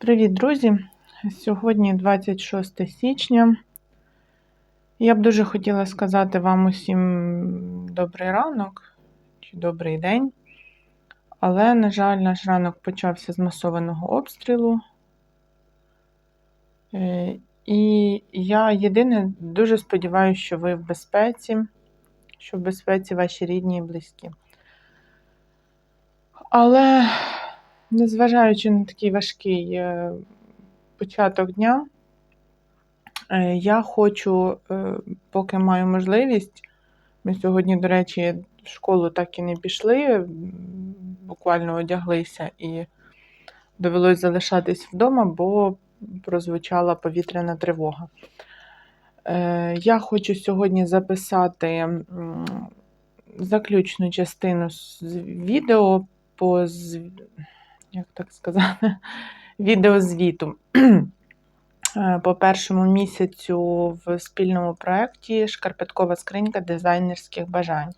Привіт, друзі! Сьогодні 26 січня. Я б дуже хотіла сказати вам усім добрий ранок чи добрий день. Але, на жаль, наш ранок почався з масованого обстрілу. Е, І я єдине дуже сподіваюся, що ви в безпеці, що в безпеці ваші рідні і близькі. Але, незважаючи на такий важкий е, початок дня, е, я хочу, е, поки маю можливість, ми сьогодні, до речі, в школу так і не пішли, буквально одяглися і довелось залишатись вдома, бо прозвучала повітряна тривога. Я хочу сьогодні записати заключну частину з відео по. Як так сказати, відеозвіту. Е, По першому місяцю в спільному проєкті Шкарпеткова скринька дизайнерських бажань.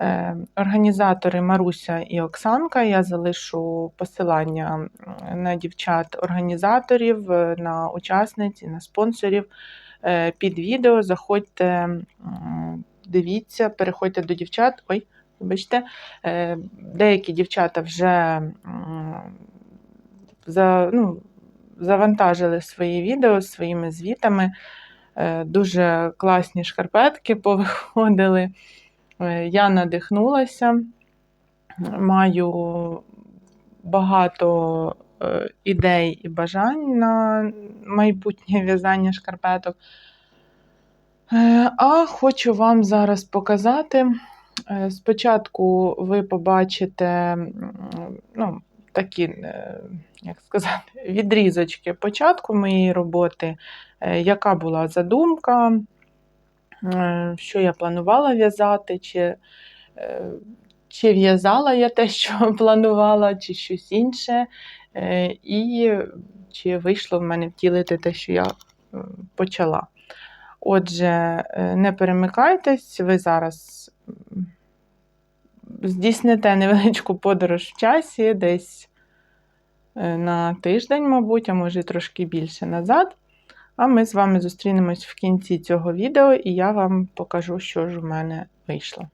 Е, Організатори Маруся і Оксанка. Я залишу посилання на дівчат-організаторів, е, на учасниць на спонсорів під відео. Заходьте, дивіться, переходьте до дівчат. Ой, вибачте, Е, деякі дівчата вже за, ну, завантажили свої відео своїми звітами. Е, Дуже класні шкарпетки повиходили. Е, Я надихнулася, маю багато ідей і бажань на майбутнє в'язання шкарпеток. А хочу вам зараз показати. Е, Спочатку ви побачите ну, такі, е, як сказати, відрізочки початку моєї роботи, е, яка була задумка, що я планувала в'язати, чи, чи в'язала я те, що планувала, чи щось інше, і чи вийшло в мене втілити те, що я почала. Отже, не перемикайтесь, ви зараз здійсните невеличку подорож в часі, десь е, на тиждень, мабуть, а може трошки більше назад. А ми з вами зустрінемось в кінці цього відео, і я вам покажу, що ж у мене вийшло.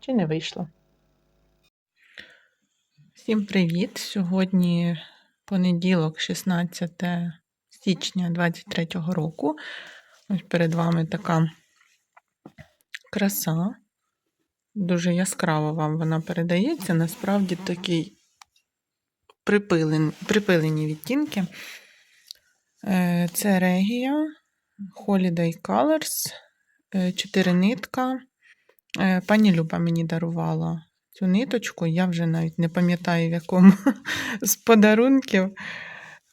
Чи не вийшло. Всім привіт! Сьогодні понеділок, 16 січня 2023 року. Ось перед вами така краса. Дуже яскраво вам вона передається. Насправді такий припилен, припилені відтінки. Е, Це регія Holiday Colors, е, 4 нитка. Е, Пані Люба мені дарувала цю ниточку. Я вже навіть не пам'ятаю, в якому з подарунків.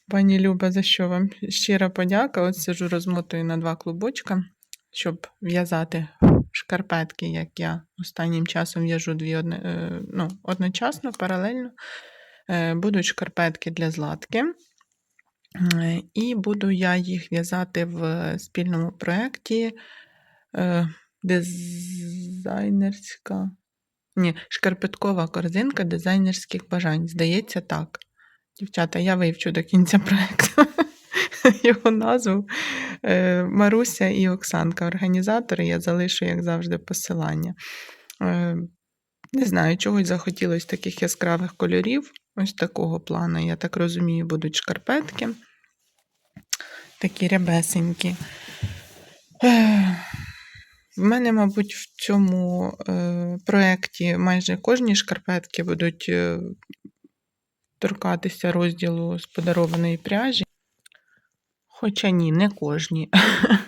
Пані Люба, за що вам щира подяка. От сижу, розмотую на два клубочка, щоб в'язати шкарпетки, як я останнім часом в'яжу дві одне, е, ну, одночасно, паралельно. Е, Будуть шкарпетки для златки. Е, І буду я їх в'язати в спільному проєкті дизайнерська. Ні, шкарпеткова корзинка дизайнерських бажань. Здається, так. Дівчата, я вивчу до кінця проєкту його назву. Е, Маруся і Оксанка, організатори. Я залишу, як завжди, посилання. Е, Не знаю, чогось захотілося таких яскравих кольорів. Ось такого плану, я так розумію, будуть шкарпетки. Такі рябесенькі. В мене, мабуть, в цьому е, проєкті майже кожні шкарпетки будуть е, торкатися розділу з подарованої пряжі. Хоча ні, не кожні.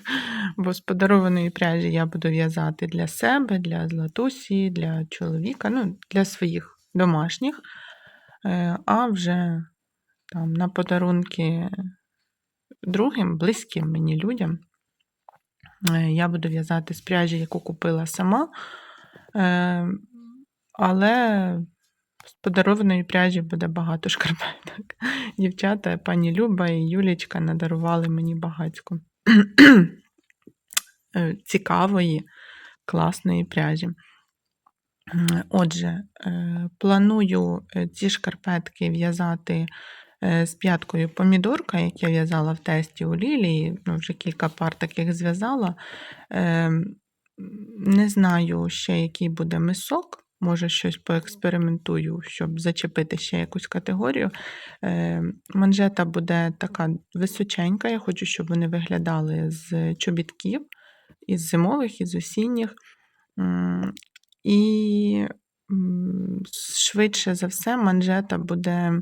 Бо з подарованої пряжі я буду в'язати для себе, для Златусі, для чоловіка, ну, для своїх домашніх. Е, А вже там на подарунки другим, близьким мені людям. е, Я буду в'язати з пряжі, яку купила сама. Е, Але з подарованої пряжі буде багато шкарпеток. Дівчата, пані Люба і Юлічка надарували мені багатько е, цікавої, класної пряжі. Отже, е, планую е, ці шкарпетки в'язати з п'яткою помідорка, як я в'язала в тесті у Лілії, ну, вже кілька пар таких зв'язала. Е, Не знаю ще, який буде мисок. Може, щось поекспериментую, щоб зачепити ще якусь категорію. Е, Манжета буде така височенька. Я хочу, щоб вони виглядали з чобітків, із зимових, із осінніх. І швидше за все, манжета буде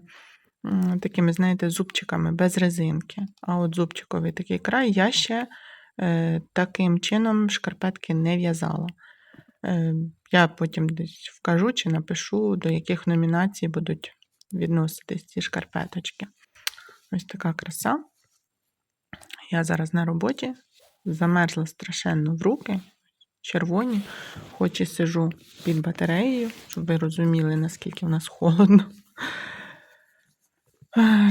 такими, знаєте, зубчиками без резинки. А от зубчиковий такий край я ще е, таким чином шкарпетки не в'язала. Е, Я потім десь вкажу чи напишу, до яких номінацій будуть відноситись ці шкарпеточки. Ось така краса. Я зараз на роботі, замерзла страшенно в руки, червоні, хоч і сижу під батареєю, щоб ви розуміли, наскільки в нас холодно.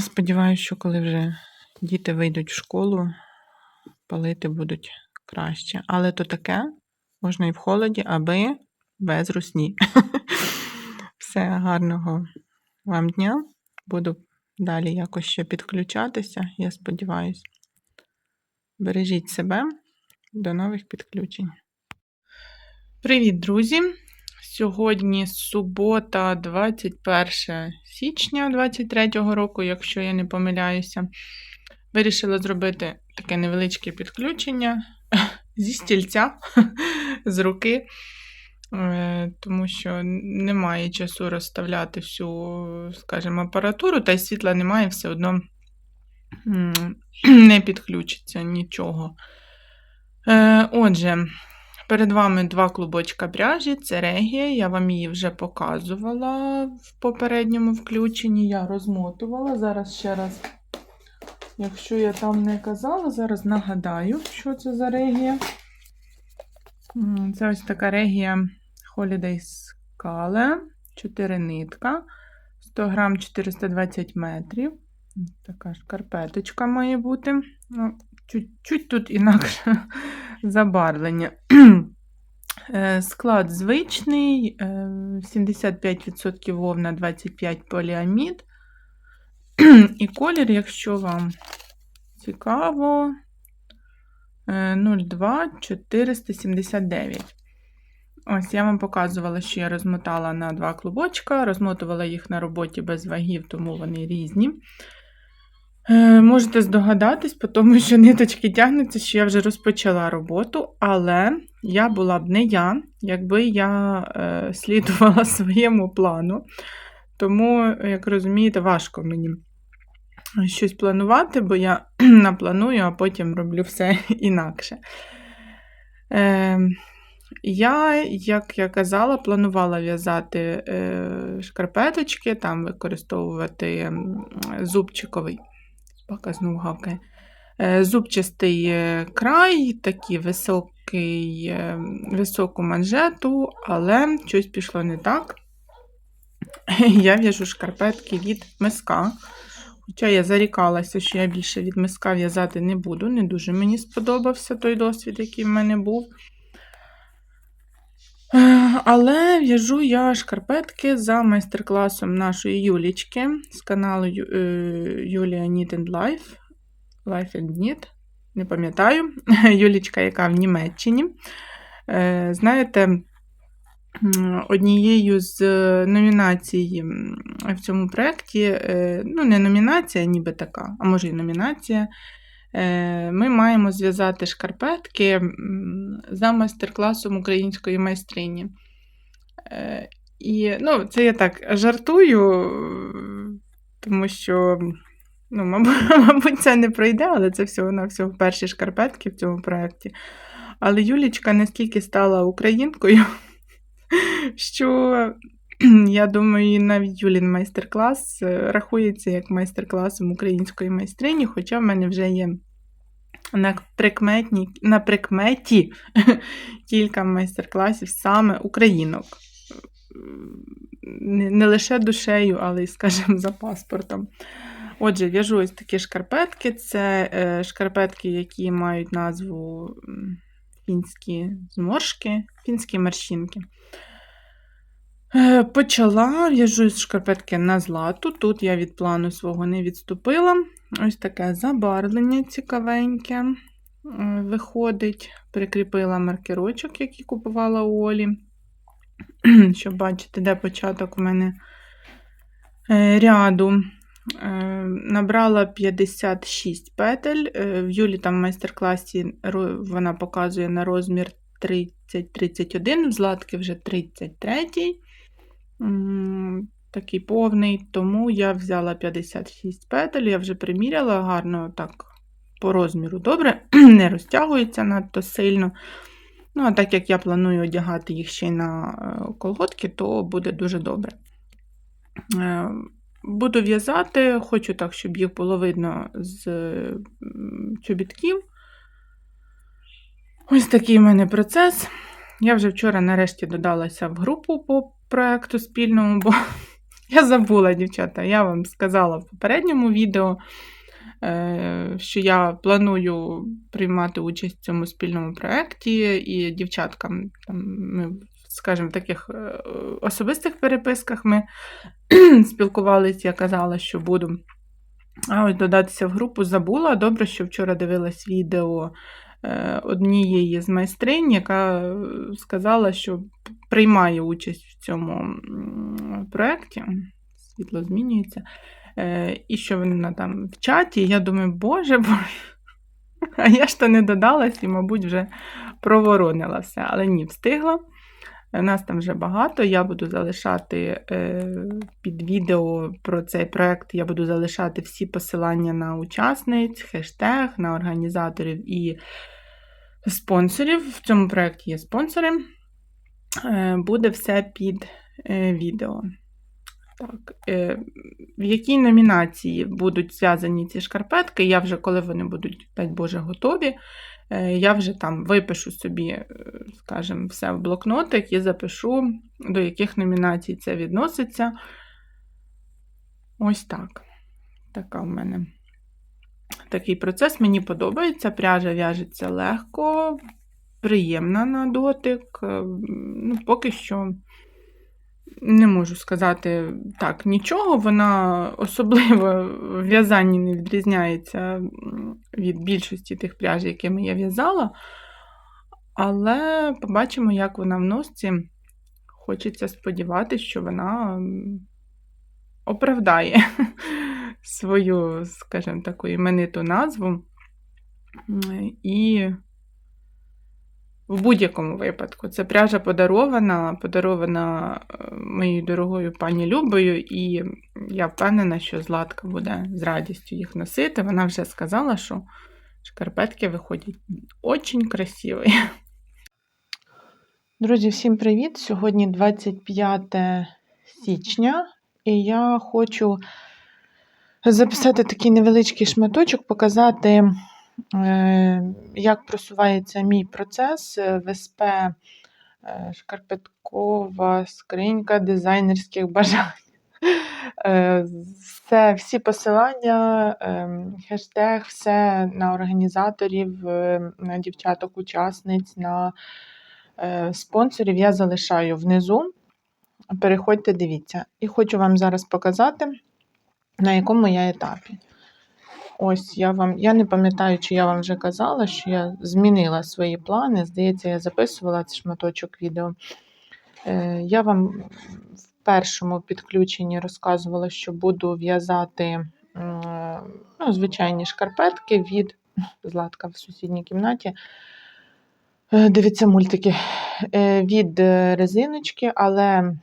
Сподіваюся, що коли вже діти вийдуть в школу, палити будуть краще. Але то таке, можна і в холоді, аби без русні. Все гарного вам дня. Буду далі якось ще підключатися, я сподіваюся. Бережіть себе. До нових підключень. Привіт, друзі! Сьогодні субота, 21 січня 2023 року, якщо я не помиляюся. Вирішила зробити таке невеличке підключення зі стільця, з руки, е, тому що немає часу розставляти всю, скажімо, апаратуру, та й світла немає, все одно не підключиться нічого. Е, Отже, перед вами два клубочка пряжі, це регія, я вам її вже показувала в попередньому включенні. Я розмотувала. Зараз ще раз, якщо я там не казала, зараз нагадаю, що це за регія. Це ось така регія Holiday Scale, 4 нитка, 100 грам 420 метрів. Така шкарпеточка має бути. Ну, чуть-чуть тут інакше забарвлення. Е, Склад звичний, е, 75% вовна, 25 поліамід. І колір, якщо вам цікаво, е, 02 479. Ось я вам показувала, що я розмотала на два клубочка, розмотувала їх на роботі без вагів, тому вони різні. Е, Можете здогадатись, тому що ниточки тягнуться, що я вже розпочала роботу, але я була б не я, якби я е, слідувала своєму плану. Тому, як розумієте, важко мені щось планувати, бо я напланую, а потім роблю все інакше. Е, я, як я казала, планувала в'язати е, шкарпеточки, там використовувати зубчиковий собака знов гавкає. Е, Зубчастий е, край, такий високий, е, високу манжету, але щось пішло не так. Я в'яжу шкарпетки від миска. Хоча я зарікалася, що я більше від миска в'язати не буду. Не дуже мені сподобався той досвід, який в мене був. Але в'яжу я шкарпетки за майстер-класом нашої Юлічки з каналу е, Юлія Knit and Life. Life and Knit. Не пам'ятаю. Юлічка, яка в Німеччині. Е, Знаєте, однією з номінацій в цьому проєкті, е, ну, не номінація, ніби така, а може і номінація. Е, Ми маємо зв'язати шкарпетки за майстер-класом української майстрині. Е, І ну, це я так жартую, е, тому що, ну, мабуть, це не пройде, але це всього-навсього перші шкарпетки в цьому проєкті. Але Юлічка настільки стала українкою, що я думаю, навіть Юлін майстер-клас е, рахується як майстер-класом української майстрині, хоча в мене вже є на, прикметні, на прикметі кілька майстер-класів саме українок. Не, лише душею, але й, скажімо, за паспортом. Отже, в'яжу ось такі шкарпетки. Це е, шкарпетки, які мають назву фінські зморшки, фінські марщинки. Е, Почала в'яжу шкарпетки на злату. Тут я від плану свого не відступила. Ось таке забарвлення цікавеньке. е, Виходить, прикріпила маркерочок, який купувала у Олі. Щоб бачити, де початок у мене е, ряду. Набрала 56 петель. В Юлі там в майстер-класі вона показує на розмір 30-31, в Златки вже 33. Такий повний, тому я взяла 56 петель, я вже приміряла гарно так по розміру добре, не розтягується надто сильно. Ну, а так як я планую одягати їх ще й на е, колготки, то буде дуже добре. Е, Буду в'язати, хочу так, щоб їх було видно з чобітків. Ось такий в мене процес. Я вже вчора нарешті додалася в групу по проекту спільному, бо я забула, дівчата. Я вам сказала в попередньому відео, е, що я планую приймати участь в цьому спільному проєкті, і дівчаткам, там, ми, скажімо, в таких е, особистих переписках ми спілкувалися, я казала, що буду. А ось додатися в групу забула. Добре, що вчора дивилась відео однієї з майстринь, яка е, сказала, що приймає участь в цьому проєкті. Світло змінюється. Е, І що вона там в чаті. Я думаю, боже, боже. А я ж то не додалась і, мабуть, вже проворонила все. Але ні, встигла. Нас там вже багато. Я буду залишати е, під відео про цей проект, я буду залишати всі посилання на учасниць, хештег, на організаторів і спонсорів. В цьому проєкті є спонсори. Е, буде все під е, відео. Так, е, в якій номінації будуть зв'язані ці шкарпетки, я вже, коли вони будуть, дай Боже, готові, е, я вже там випишу собі, е, скажімо, все в блокнотик і запишу, до яких номінацій це відноситься. Ось так. Така в мене такий процес. Мені подобається. Пряжа в'яжеться легко, приємна на дотик. Е, Ну, поки що не можу сказати так, нічого. Вона особливо в в'язанні не відрізняється від більшості тих пряж, якими я в'язала. Але побачимо, як вона в носці. Хочеться сподіватися, що вона оправдає свою, скажімо, таку імениту назву. І в будь-якому випадку. Це пряжа подарована, подарована е, моєю дорогою пані Любою, і я впевнена, що Златка буде з радістю їх носити. Вона вже сказала, що шкарпетки виходять дуже красиві. Друзі, всім привіт! Сьогодні 25 січня, і я хочу записати такий невеличкий шматочок, показати, як просувається мій процес в СП е, Шкарпеткова скринька дизайнерських бажань. Е, Все, всі посилання, ем, хештег, все на організаторів, е, на дівчаток-учасниць, на е, спонсорів я залишаю внизу. Переходьте, дивіться. І хочу вам зараз показати, на якому я етапі. Ось я вам, я не пам'ятаю, чи я вам вже казала, що я змінила свої плани. Здається, я записувала цей шматочок відео. Е, Я вам в першому підключенні розказувала, що буду в'язати ну, звичайні шкарпетки від Златка в сусідній кімнаті. Е, Дивіться мультики Е, від резиночки, але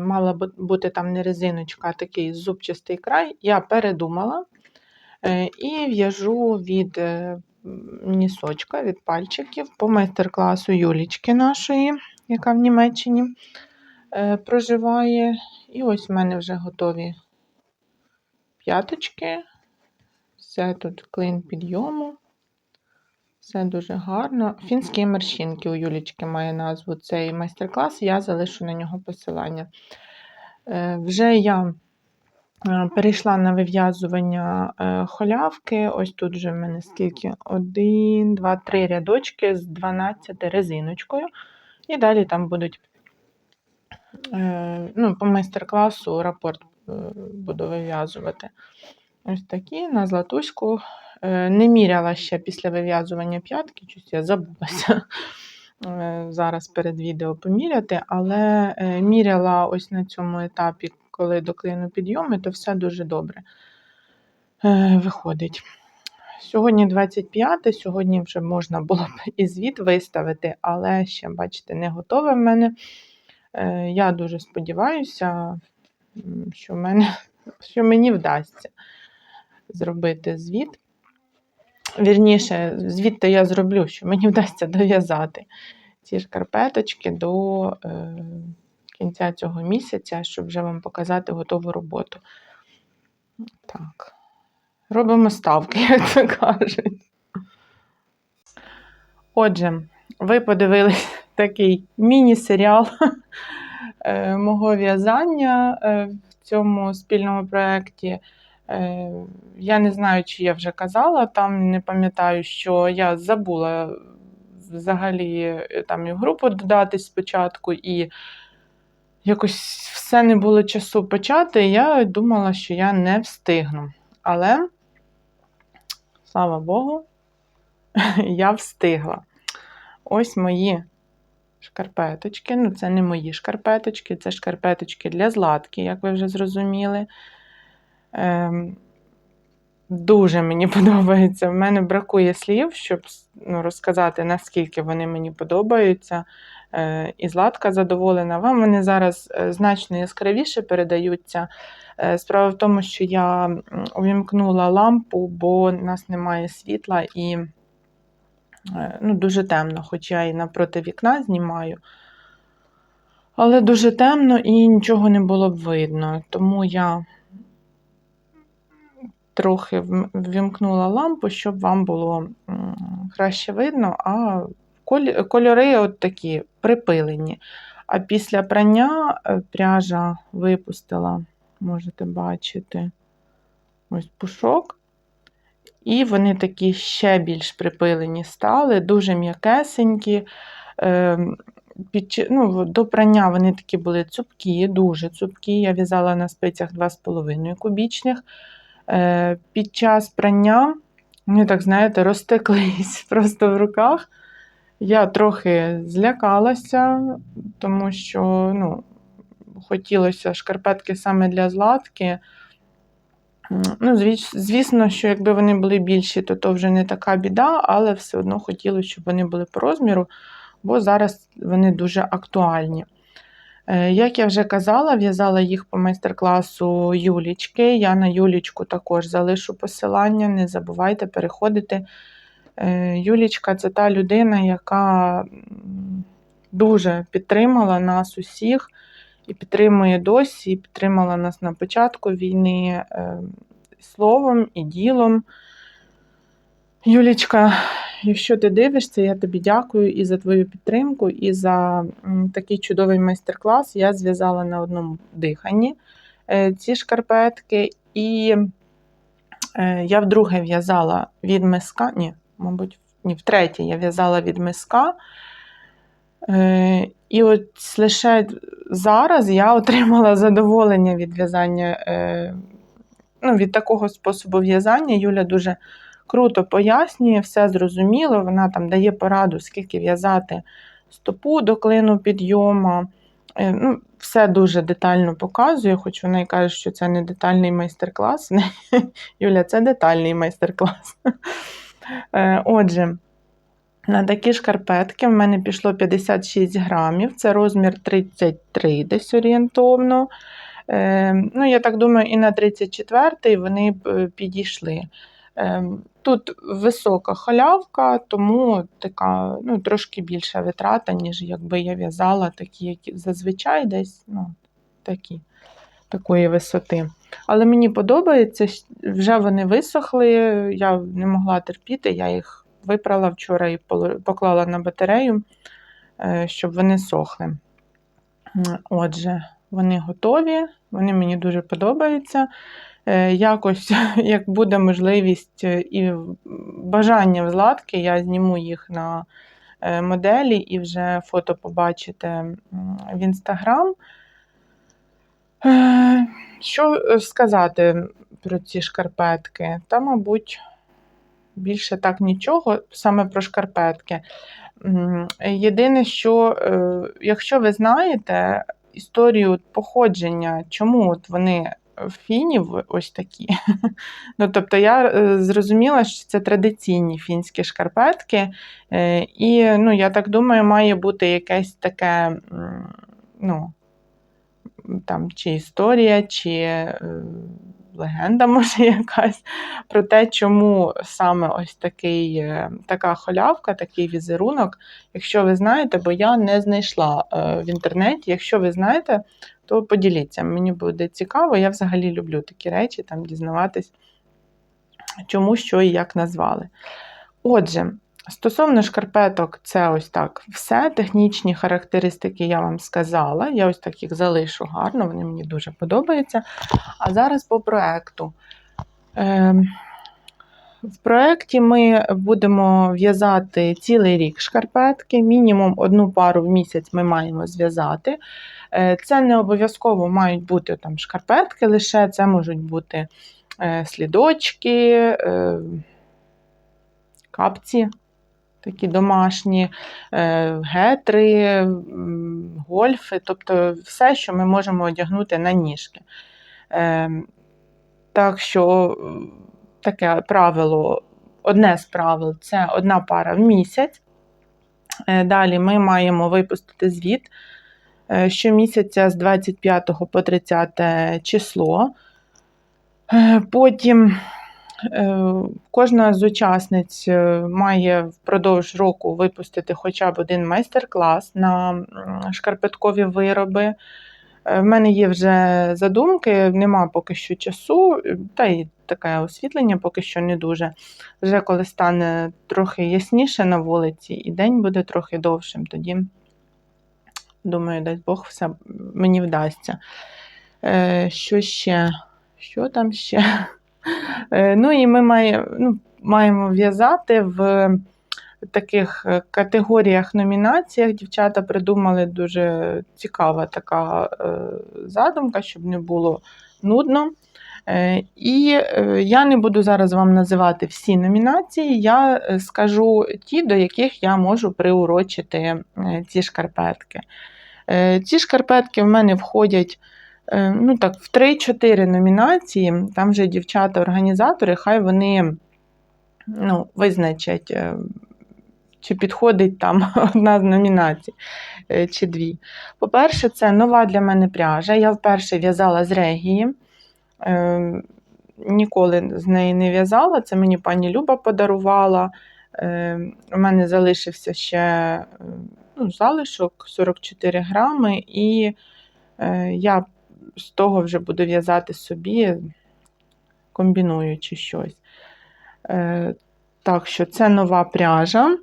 мала бути там не резиночка, а такий зубчастий край. Я передумала і в'яжу від е, нісочка, від пальчиків по майстер-класу Юлічки нашої, яка в Німеччині е, проживає. І ось в мене вже готові п'яточки. Все тут клин підйому. Все дуже гарно. Фінські мерщинки у Юлічки має назву цей майстер-клас, я залишу на нього посилання. Е, Вже я е, перейшла на вив'язування е, холявки. Ось тут вже в мене скільки? Один, два, три рядочки з 12 резиночкою. І далі там будуть Е, ну, по майстер-класу рапорт е, буду вив'язувати. Ось такі на златуську. Е, Не міряла ще після вив'язування п'ятки, щось я забулася е, зараз перед відео поміряти, але е, міряла ось на цьому етапі, коли до клину підйоми, то все дуже добре е, виходить. Сьогодні 25, сьогодні вже можна було б і звіт виставити, але ще, бачите, не готове в мене. Е, Я дуже сподіваюся, що, мене, що мені вдасться зробити звіт. Вірніше, звіт то я зроблю, що мені вдасться дов'язати ці шкарпеточки до е, кінця цього місяця, щоб вже вам показати готову роботу. Так. Робимо ставки, як це кажуть. Отже, ви подивились такий міні-серіал е, мого в'язання е, в цьому спільному проєкті. Е, Я не знаю, чи я вже казала, там не пам'ятаю, що я забула взагалі там і групу додатись спочатку, і якось все не було часу почати. Я думала, що я не встигну. Але, слава Богу, я встигла. Ось мої шкарпеточки. Ну, це не мої шкарпеточки, це шкарпеточки для златки, як ви вже зрозуміли. Ем, Дуже мені подобається. В мене бракує слів, щоб ну, розказати, наскільки вони мені подобаються. Е, І Златка задоволена. Вам вони зараз е, значно яскравіше передаються. Е, Справа в тому, що я увімкнула лампу, бо у нас немає світла і е, ну, дуже темно, хоч я і напроти вікна знімаю. Але дуже темно і нічого не було б видно. Тому я трохи ввімкнула лампу, щоб вам було краще видно, а кольори от такі припилені. А після прання е, пряжа випустила, можете бачити, ось пушок. І вони такі ще більш припилені стали, дуже м'якесенькі. Ем, Під, ну, до прання вони такі були цупкі, дуже цупкі. Я в'язала на спицях 2,5 кубічних. Е, Під час прання вони так, знаєте, розтеклись просто в руках. Я трохи злякалася, тому що ну, хотілося шкарпетки саме для златки. Ну, звісно, що якби вони були більші, то то вже не така біда, але все одно хотілося, щоб вони були по розміру, бо зараз вони дуже актуальні. Е, Як я вже казала, в'язала їх по майстер-класу Юлічки. Я на Юлічку також залишу посилання, не забувайте переходити. Е, Юлічка це та людина, яка дуже підтримала нас усіх і підтримує досі, і підтримала нас на початку війни е, словом і ділом. Юлічка, якщо ти дивишся, я тобі дякую і за твою підтримку, і за такий чудовий майстер-клас. Я зв'язала на одному диханні е, ці шкарпетки, і е, я вдруге в'язала від миска. Ні, мабуть, ні, втретє я в'язала від миска. Е, І от лише зараз я отримала задоволення від в'язання, ну, від такого способу в'язання. Юля дуже круто пояснює, все зрозуміло. Вона там дає пораду, скільки в'язати стопу до клину підйома. Е, Ну, все дуже детально показує, хоч вона і каже, що це не детальний майстер-клас. Юля, це детальний майстер-клас. Е, Отже, на такі шкарпетки в мене пішло 56 грамів, це розмір 33 десь орієнтовно. Е, ну, я так думаю, і на 34 вони підійшли. Тут висока халявка, тому така ну, трошки більша витрата, ніж якби я в'язала такі, які зазвичай десь ну, такі, такої висоти. Але мені подобається, вже вони висохли, я не могла терпіти, я їх випрала вчора і поклала на батарею, е, щоб вони сохли. Отже, вони готові, вони мені дуже подобаються. Е, Якось, як буде можливість е, і бажання в я зніму їх на е, моделі і вже фото побачите в інстаграм. Що сказати про ці шкарпетки? Та, мабуть, більше так нічого, саме про шкарпетки. Єдине, що якщо ви знаєте історію походження, чому от вони фінів ось такі. Ну, тобто я е, зрозуміла, що це традиційні фінські шкарпетки, е, і ну, я так думаю, має бути якесь таке, ну, там, чи історія, чи е, легенда, може, якась про те, чому саме ось такий, е, така халявка, такий візерунок. Якщо ви знаєте, бо я не знайшла е, в інтернеті. Якщо ви знаєте, то поділіться. Мені буде цікаво. Я взагалі люблю такі речі, там дізнаватись, чому, що і як назвали. Отже, стосовно шкарпеток, це ось так все. Технічні характеристики я вам сказала. Я ось так їх залишу гарно, вони мені дуже подобаються. А зараз по проекту. Ем, В проєкті ми будемо в'язати цілий рік шкарпетки, мінімум одну пару в місяць ми маємо зв'язати. Е, Це не обов'язково мають бути там шкарпетки лише, це можуть бути е, слідочки, е, капці такі домашні, е, гетри, гольфи, тобто все, що ми можемо одягнути на ніжки. Е, Так що е, таке правило, одне з правил це одна пара в місяць. Далі ми маємо випустити звіт щомісяця з 25 по 30 число. Потім кожна з учасниць е, має впродовж року випустити хоча б один майстер-клас на шкарпеткові вироби. Е, В мене є вже задумки, нема поки що часу, е, та й таке освітлення поки що не дуже. Вже коли стане трохи ясніше на вулиці, і день буде трохи довшим, тоді, думаю, дасть Бог, все мені вдасться. Е, Що ще? Що там ще? Е, Ну і ми має, ну, маємо в'язати в таких е, категоріях, номінаціях. Дівчата придумали дуже цікава така е, задумка, щоб не було нудно. І я не буду зараз вам називати всі номінації, я скажу ті, до яких я можу приурочити ці шкарпетки. Ці шкарпетки в мене входять ну так, в 3-4 номінації. Там вже дівчата-організатори, хай вони ну, визначать, е, чи підходить там одна з номінацій, е, чи дві. По-перше, це нова для мене пряжа. Я вперше в'язала з регії. Е, Ніколи з неї не в'язала. Це мені пані Люба подарувала. Е, У мене залишився ще е, ну, залишок 44 грами, і е, я з того вже буду в'язати собі, комбінуючи щось. Е, Так що це нова пряжа.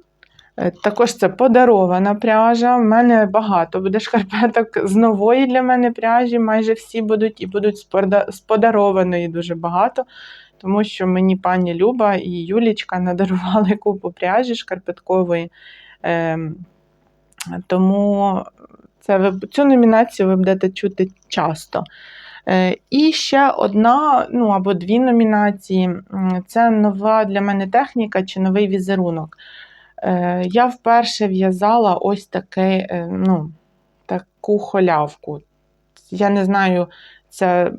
Е, Також це подарована пряжа. У мене багато буде шкарпеток з нової для мене пряжі. Майже всі будуть і будуть з подарованої дуже багато. Тому що мені пані Люба і Юлічка надарували купу пряжі шкарпеткової. Ем, Тому це ви, цю номінацію ви будете чути часто. Е, І ще одна, ну або дві номінації. Це нова для мене техніка чи новий візерунок. Е, Я вперше в'язала ось таке, е, ну, таку холявку. Я не знаю, це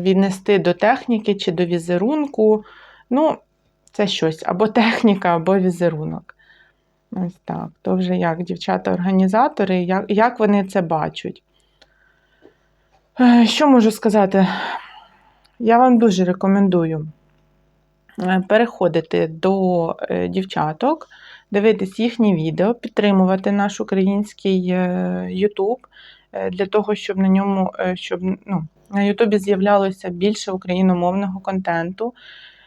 віднести до техніки чи до візерунку. Ну, це щось або техніка, або візерунок. Ось так. То вже як дівчата-організатори, як, як вони це бачать. Е, Що можу сказати? Я вам дуже рекомендую е, переходити до е, дівчаток, дивитись їхні відео, підтримувати наш український YouTube, для того, щоб на ньому, щоб ну, на Ютубі з'являлося більше україномовного контенту.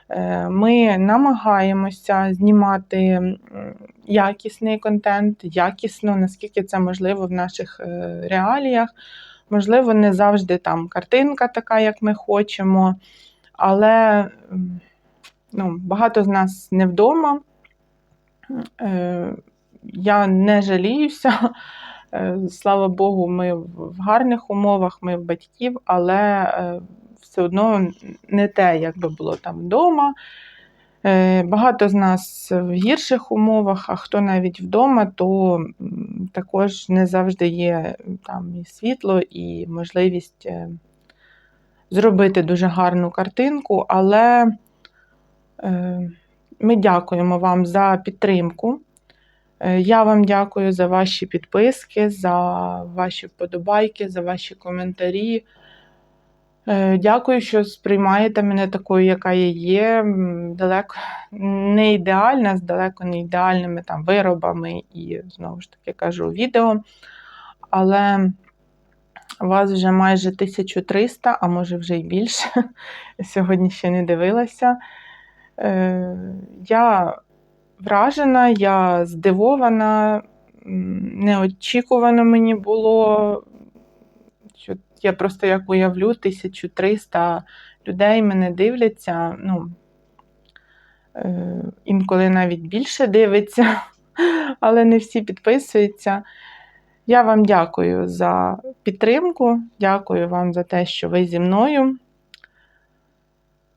Е, Ми намагаємося знімати якісний контент, якісно, наскільки це можливо в наших е, реаліях. Можливо, не завжди там картинка така, як ми хочемо, але ну, багато з нас не вдома. Е, Я не жаліюся. Слава Богу, ми в гарних умовах, ми в батьків, але все одно не те, як би було там вдома. Е, Багато з нас в гірших умовах, а хто навіть вдома, то також не завжди є там і світло, і можливість е, зробити дуже гарну картинку, але е, ми дякуємо вам за підтримку. Я вам дякую за ваші підписки, за ваші вподобайки, за ваші коментарі. Е, Дякую, що сприймаєте мене такою, яка я є. Далеко не ідеальна, з далеко не ідеальними там виробами і знову ж таки кажу відео. Але вас вже майже 1300, а може вже й більше. Сьогодні ще не дивилася. Е, Я вражена, я здивована, неочікувано мені було. Я просто як уявлю, 1300 людей мене дивляться. Ну, е, інколи навіть більше дивиться, але не всі підписуються. Я вам дякую за підтримку, дякую вам за те, що ви зі мною.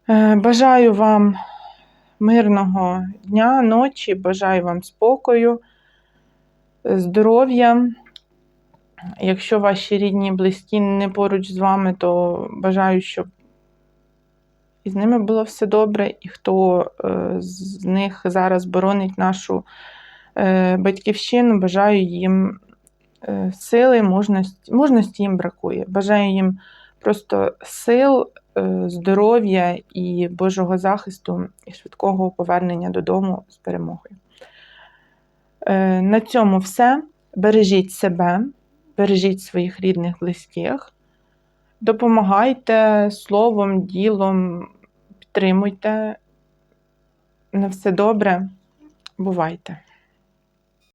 Е, Бажаю вам мирного дня, ночі, бажаю вам спокою, здоров'я. Якщо ваші рідні близькі не поруч з вами, то бажаю, щоб і з ними було все добре, і хто е, з них зараз боронить нашу е, батьківщину, бажаю їм е, сили, мужності, мужності їм бракує. Бажаю їм просто сил, здоров'я і Божого захисту і швидкого повернення додому з перемогою. На цьому все. Бережіть себе, бережіть своїх рідних, близьких, допомагайте словом, ділом, підтримуйте. На все добре. Бувайте!